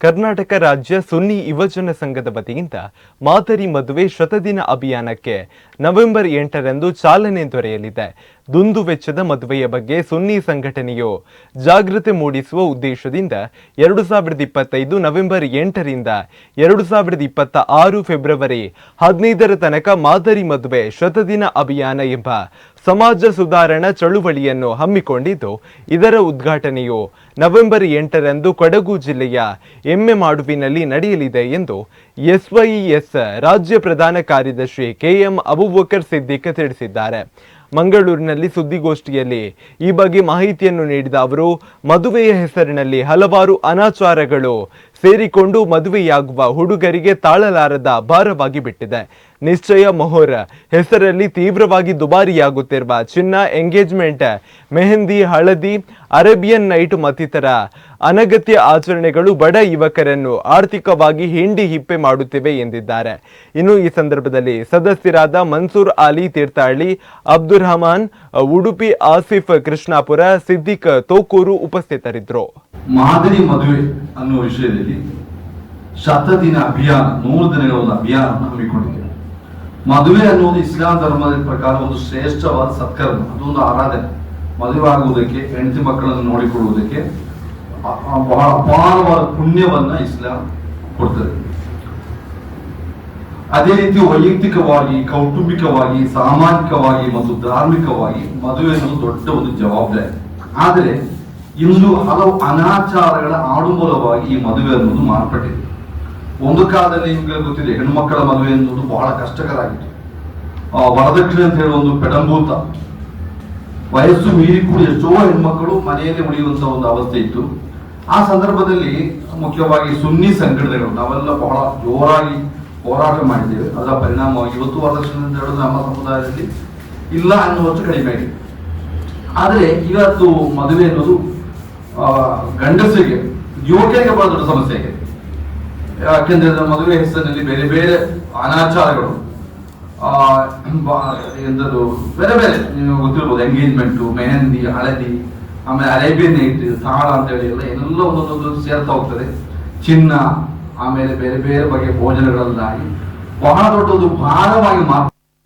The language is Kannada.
ಕರ್ನಾಟಕ ರಾಜ್ಯ ಸುನ್ನಿ ಯುವಜನ ಸಂಘದ ವತಿಯಿಂದ ಮಾದರಿ ಮದುವೆ ಶತದಿನ ಅಭಿಯಾನಕ್ಕೆ ನವೆಂಬರ್ ಎಂಟರಂದು ಚಾಲನೆ ದೊರೆಯಲಿದೆ. ದುಂದು ವೆಚ್ಚದ ಮದುವೆಯ ಬಗ್ಗೆ ಸುನ್ನಿ ಸಂಘಟನೆಯು ಜಾಗೃತಿ ಮೂಡಿಸುವ ಉದ್ದೇಶದಿಂದ ಎರಡು ಸಾವಿರದ ಇಪ್ಪತ್ತೈದು ನವೆಂಬರ್ ಎಂಟರಿಂದ ಎರಡು ಸಾವಿರದ ಇಪ್ಪತ್ತ ಆರು ಫೆಬ್ರವರಿ ಹದಿನೈದರ ತನಕ ಮಾದರಿ ಮದುವೆ ಶತದಿನ ಅಭಿಯಾನ ಎಂಬ ಸಮಾಜ ಸುಧಾರಣಾ ಚಳುವಳಿಯನ್ನು ಹಮ್ಮಿಕೊಂಡಿದ್ದು, ಇದರ ಉದ್ಘಾಟನೆಯು ನವೆಂಬರ್ ಎಂಟರಂದು ಕೊಡಗು ಜಿಲ್ಲೆಯ ಎಮ್ಮೆ ಮಾಡುವಿನಲ್ಲಿ ನಡೆಯಲಿದೆ ಎಂದು ಎಸ್ವೈಎಸ್ ರಾಜ್ಯ ಪ್ರಧಾನ ಕಾರ್ಯದರ್ಶಿ ಕೆಎಂ ಅಬುಬಕರ್ ಸಿದ್ದಿಕ್ ತಿಳಿಸಿದ್ದಾರೆ. ಮಂಗಳೂರಿನಲ್ಲಿ ಸುದ್ದಿಗೋಷ್ಠಿಯಲ್ಲಿ ಈ ಬಗ್ಗೆ ಮಾಹಿತಿಯನ್ನು ನೀಡಿದ ಅವರು ಮದುವೆಯ ಹೆಸರಿನಲ್ಲಿ ಹಲವಾರು ಅನಾಚಾರಗಳು ಸೇರಿಕೊಂಡು ಮದುವೆಯಾಗುವ ಹುಡುಗರಿಗೆ ತಾಳಲಾರದ ಭಾರವಾಗಿ ಬಿಟ್ಟಿದೆ. ನಿಶ್ಚಯ ಮೊಹರ್, ಹೆಸರಲ್ಲಿ ತೀವ್ರವಾಗಿ ದುಬಾರಿಯಾಗುತ್ತಿರುವ ಚಿನ್ನ ಎಂಗೇಜ್ಮೆಂಟ್, ಮೆಹಂದಿ, ಹಳದಿ, ಅರೇಬಿಯನ್ ನೈಟ್ ಮತ್ತಿತರ ಅನಗತ್ಯ ಆಚರಣೆಗಳು ಬಡ ಯುವಕರನ್ನು ಆರ್ಥಿಕವಾಗಿ ಹಿಂಡಿ ಹಿಪ್ಪೆ ಮಾಡುತ್ತಿವೆ ಎಂದಿದ್ದಾರೆ. ಇನ್ನು ಈ ಸಂದರ್ಭದಲ್ಲಿ ಸದಸ್ಯರಾದ ಮನ್ಸೂರ್ ಅಲಿ ತೀರ್ಥಹಳ್ಳಿ ಅಬ್ದುಲ್ ರಹಮಾನ್, ಉಡುಪಿ ಆಸಿಫ್ ಕೃಷ್ಣಾಪುರ, ಸಿದ್ದಿಕ್ ತೋಕೂರು ಉಪಸ್ಥಿತರಿದ್ದರು. ಮಾದರಿ ಮದುವೆ ಅನ್ನುವ ವಿಷಯದಲ್ಲಿ ಶತದಿನ ಅಭಿಯಾನ, ನೂರು ದಿನಗಳ ಒಂದು ಅಭಿಯಾನವನ್ನು ಹಮ್ಮಿಕೊಂಡಿದೆ ಮದುವೆ ಅನ್ನೋದು ಇಸ್ಲಾಂ ಧರ್ಮದ ಪ್ರಕಾರ ಒಂದು ಶ್ರೇಷ್ಠವಾದ ಸತ್ಕರ್ಮ, ಅದೊಂದು ಆರಾಧನೆ. ಮದುವೆ ಆಗುವುದಕ್ಕೆ, ಹೆಂಡತಿ ಮಕ್ಕಳನ್ನು ನೋಡಿಕೊಳ್ಳುವುದಕ್ಕೆ ಬಹಳ ಅಪಾರವಾದ ಪುಣ್ಯವನ್ನ ಇಸ್ಲಾಂ ಕೊಡ್ತದೆ. ಅದೇ ರೀತಿ ವೈಯಕ್ತಿಕವಾಗಿ, ಕೌಟುಂಬಿಕವಾಗಿ, ಸಾಮಾಜಿಕವಾಗಿ ಮತ್ತು ಧಾರ್ಮಿಕವಾಗಿ ಮದುವೆ ಅನ್ನೋದು ದೊಡ್ಡ ಒಂದು ಜವಾಬ್ದಾರಿ. ಆದರೆ ಇಂದು ಹಲವು ಅನಾಚಾರಗಳ ಆಡುಮೂಲವಾಗಿ ಈ ಮದುವೆ ಅನ್ನೋದು ಮಾರ್ಪಟ್ಟಿದೆ. ಒಂದು ಕಾಲದಲ್ಲಿ ನಿಮಗೆ ಗೊತ್ತಿದೆ, ಹೆಣ್ಮಕ್ಕಳ ಮದುವೆ ಅನ್ನೋದು ಬಹಳ ಕಷ್ಟಕರ ಆಗಿತ್ತು ವರದಕ್ಷಿಣೆ ಅಂತ ಹೇಳುವ ಒಂದು ಪೆಡಂಭೂತ ವಯಸ್ಸು ಮೀರಿ ಕೂಡ ಎಷ್ಟೋ ಹೆಣ್ಮಕ್ಕಳು ಮನೆಯಲ್ಲಿ ಉಳಿಯುವಂತ ಒಂದು ಅವಸ್ಥೆ ಇತ್ತು. ಆ ಸಂದರ್ಭದಲ್ಲಿ ಮುಖ್ಯವಾಗಿ ಸುನ್ನಿ ಸಂಘಟನೆಗಳು, ನಾವೆಲ್ಲ ಬಹಳ ಜೋರಾಗಿ ಹೋರಾಟ ಮಾಡಿದ್ದೇವೆ. ಅದರ ಪರಿಣಾಮ ಇವತ್ತು ವರದಕ್ಷಿಣೆ ಅಂತ ಹೇಳೋದು ನಮ್ಮ ಸಮುದಾಯದಲ್ಲಿ ಇಲ್ಲ ಅನ್ನುವಷ್ಟು ಕಡಿಮೆ ಆಗಿದೆ. ಆದರೆ ಇವತ್ತು ಮದುವೆ ಅನ್ನೋದು ಗಂಡಸರಿಗೆ ಯುವಕರಿಗೆ ಬಹಳ ದೊಡ್ಡ ಸಮಸ್ಯೆ ಇದೆ. ಯಾಕೆಂದ್ರೆ ಮದುವೆ ಹೆಸರಿನಲ್ಲಿ ಬೇರೆ ಬೇರೆ ಅನಾಚಾರಗಳು ಎಂತದು, ಬೇರೆ ಬೇರೆ, ನೀವು ಗೊತ್ತಿರ್ಬೋದು, ಎಂಗೇಜ್ಮೆಂಟು, ಮೆಹಂದಿ, ಹಳದಿ, ಆಮೇಲೆ ಅರೇಬಿಯನ್ ನೈಟ್ ತಾಳ ಅಂತ ಹೇಳಿ ಎಲ್ಲ ಎಲ್ಲ ಒಂದೊಂದೊಂದು ಸೇರ್ತಾ ಹೋಗ್ತದೆ. ಚಿನ್ನ, ಆಮೇಲೆ ಬೇರೆ ಬೇರೆ ಬಗೆಯ ಭೋಜನಗಳಲ್ಲಾಗಿ ಬಹಳ ದೊಡ್ಡದು ಭಾರವಾಗಿ ಮಾತ್ರ